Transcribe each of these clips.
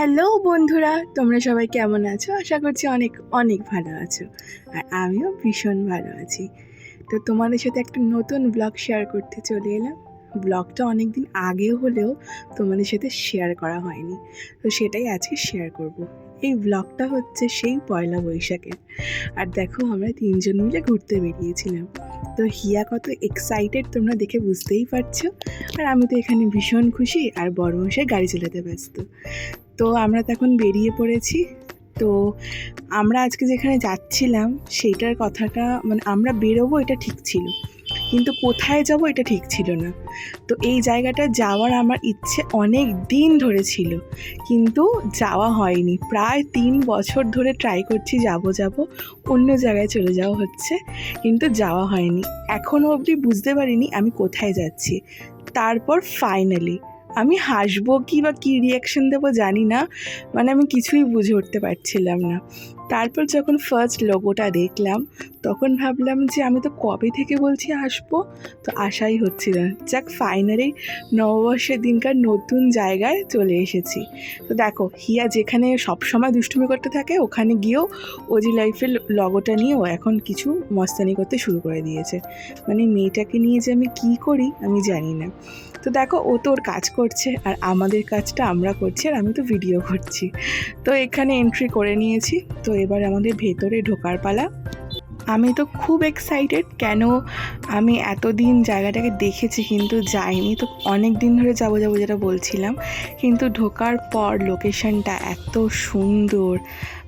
Hello বন্ধুরা, তোমরা সবাই কেমন আছো? আশা করছি অনেক অনেক ভালো আছো। আর আমিও ভীষণ ভালো আছি। তো তোমাদের সাথে একটা নতুন ব্লগ শেয়ার করতে চলে এলাম। ব্লগটা অনেক দিন আগে হলেও তোমাদের সাথে শেয়ার করা হয়নি। তো সেটাই আজকে শেয়ার করব। এই ব্লগটা হচ্ছে সেই পয়লা বৈশাখের। আর দেখো, আমরা তিনজন মিলে ঘুরতে বেরিয়েছিলাম। তো হিয়া কত এক্সাইটেড তোমরা দেখে বুঝতেই পারছ। আর আমি তো এখানে ভীষণ খুশি, আর বড় মশাই গাড়ি চালাতে ব্যস্ত। তো আমরা তখন বেরিয়ে পড়েছি। তো আমরা আজকে যেখানে যাচ্ছিলাম, সেইটার কথাটা মানে আমরা বেরোবো এটা ঠিক ছিল। কিন্তু কোথায় যাব এটা ঠিক ছিল না। তো এই জায়গাটা যাওয়ার আমার ইচ্ছে অনেক দিন ধরে ছিল। কিন্তু যাওয়া হয়নি। প্রায় তিন বছর ধরে ট্রাই করছি যাব যাব, অন্য জায়গায় চলে যাওয়া হচ্ছে, কিন্তু যাওয়া হয়নি। এখনও অবধি বুঝতে পারিনি আমি কোথায় যাচ্ছি। তারপর ফাইনালি আমি হাসবো কি বা কী রিয়াকশন দেবো জানি না। মানে আমি কিছুই বুঝে উঠতে পারছিলাম না। তারপর যখন ফার্স্ট লোগোটা দেখলাম, তখন ভাবলাম যে আমি তো কবে থেকে বলছি আসব? তো আশাই হচ্ছিল যাক ফাইনালি নববর্ষের দিনকার নতুন জায়গায় চলে এসেছি। তো দেখো, হিয়া যেখানে সবসময় দুষ্টুমি করতে থাকে, ওখানে গিয়েও ওজি লাইফের লগোটা নিয়েও এখন কিছু মস্তানি করতে শুরু করে দিয়েছে। মানে মেয়েটাকে নিয়ে যে আমি কী করি, আমি জানি না। তো দেখো, ও তো ওর কাজ করছে, আর আমাদের কাজটা আমরা করছি, আর আমি তো ভিডিও করছি। তো এখানে এন্ট্রি করে নিয়েছি। তো এবার আমাদের ভেতরে ঢোকার পালা। আমি তো খুব এক্সাইটেড কেন আমি এতদিন জায়গাটাকে দেখেছি কিন্তু যাইনি। তো অনেক দিন ধরে যাব যাব যেটা বলছিলাম, কিন্তু ঢোকার পর লোকেশনটা এত সুন্দর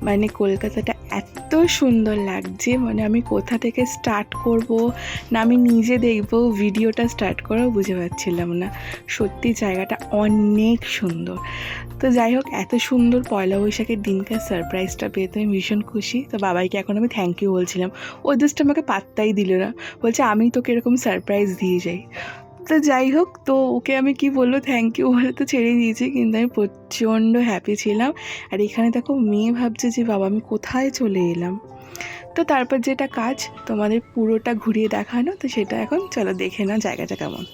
মানে কলকাতাটা এত সুন্দর লাগছে। মানে আমি কোথা থেকে স্টার্ট করব না আমি নিজে দেখব ভিডিওটা স্টার্ট করেও বুঝে পাচ্ছিলাম না। সত্যি জায়গাটা অনেক সুন্দর। তো যাই হোক, এত সুন্দর পয়লা বৈশাখের দিনকার সারপ্রাইজটা পেয়ে তো আমি ভীষণ খুশি। তো বাবাইকে এখন আমি থ্যাংক ইউ বলছিলাম। ওই দোষটা আমাকে পাত্তাই দিল না। বলছে, আমি তোকে এরকম সারপ্রাইজ দিয়ে যাই। তো যাই হোক, তো ওকে আমি কি বলব থ্যাংক ইউ বলে তো ছেড়ে দিয়েছি, কিন্তু আমি প্রচণ্ড হ্যাপি ছিলাম। আর এখানে দেখো, মেয়ে ভাবছে যে, বাবা, আমি কোথায় চলে এলাম? তো তারপর যেটা কাজ, তোমাদের পুরোটা ঘুরিয়ে দেখানো, তো সেটা এখন চলো দেখে না জায়গাটা কেমন।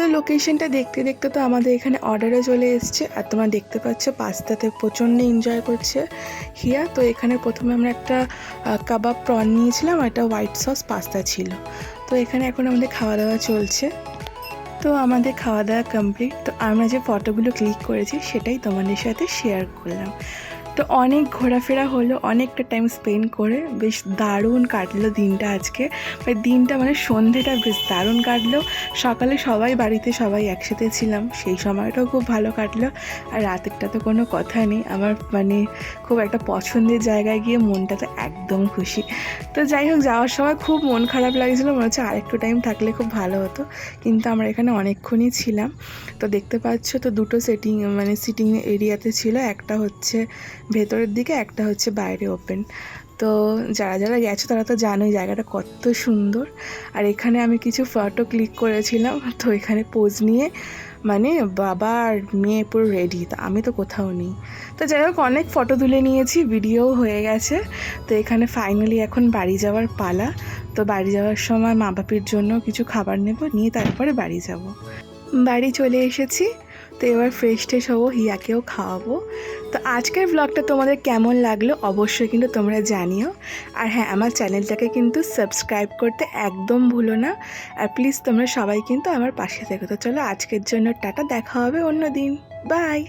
তো লোকেশনটা দেখতে দেখতে তো আমাদের এখানে অর্ডারও চলে এসছে। আর তোমরা দেখতে পাচ্ছ, পাস্তাতে প্রচণ্ড এনজয় করছে হিয়া। তো এখানে প্রথমে আমরা একটা কাবাব প্রন নিয়েছিলাম আর একটা হোয়াইট সস পাস্তা ছিল। তো এখানে এখন আমাদের খাওয়া দাওয়া চলছে। তো আমাদের খাওয়া দাওয়া কমপ্লিট তো আমরা যে ফটোগুলো ক্লিক করেছি, সেটাই তোমাদের সাথে শেয়ার করলাম। তো অনেক ঘোরাফেরা হলো, অনেকটা টাইম স্পেন্ড করে। বেশ দারুণ কাটলো দিনটা আজকে। মানে দিনটা মানে সন্ধেটা বেশ দারুণ কাটলো। সকালে সবাই বাড়িতে সবাই একসাথে ছিলাম, সেই সময়টাও খুব ভালো কাটলো। আর রাতেরটা তো কোনো কথা নেই। আমার মানে খুব একটা পছন্দের জায়গায় গিয়ে মনটা তো একদম খুশি। তো যাই হোক, যাওয়ার সময় খুব মন খারাপ লাগছিল, মনে হচ্ছে আরেকটু টাইম থাকলে খুব ভালো হতো। কিন্তু আমরা এখানে অনেকক্ষণই ছিলাম। তো দেখতে পাচ্ছ, তো দুটো সেটিং মানে সিটিং এরিয়াতে ছিল। একটা হচ্ছে ভেতরের দিকে, একটা হচ্ছে বাইরে ওপেন তো যারা যারা গেছো, তারা তো জানোই জায়গাটা কত সুন্দর। আর এখানে আমি কিছু ফটো ক্লিক করেছিলাম, তো এখানে পোজ নিয়ে মানে বাবা আর মেয়ে পুরো রেডি তো আমি তো কোথাও নেই। তো যাই হোক, অনেক ফটো তুলে নিয়েছি ভিডিও হয়ে গেছে। তো এখানে ফাইনালি এখন বাড়ি যাওয়ার পালা। তো বাড়ি যাওয়ার সময় মা বাপির জন্য কিছু খাবার নেব, নিয়ে তারপরে বাড়ি যাব। বাড়ি চলে এসেছি। তো এবার ফ্রেশ ট্রেশ হব, হিয়াকেও খাওয়াবো। তো আজকের ব্লগটা তোমাদের কেমন লাগল অবশ্যই কিন্তু তোমরা জানিও। আর হ্যাঁ আমার চ্যানেলটাকে কিন্তু সাবস্ক্রাইব করতে একদম ভুলো না। আর প্লিজ তোমরা সবাই কিন্তু আমার পাশে থেকো। তো চলো আজকের জন্য টাটা, দেখা হবে অন্য দিন বাই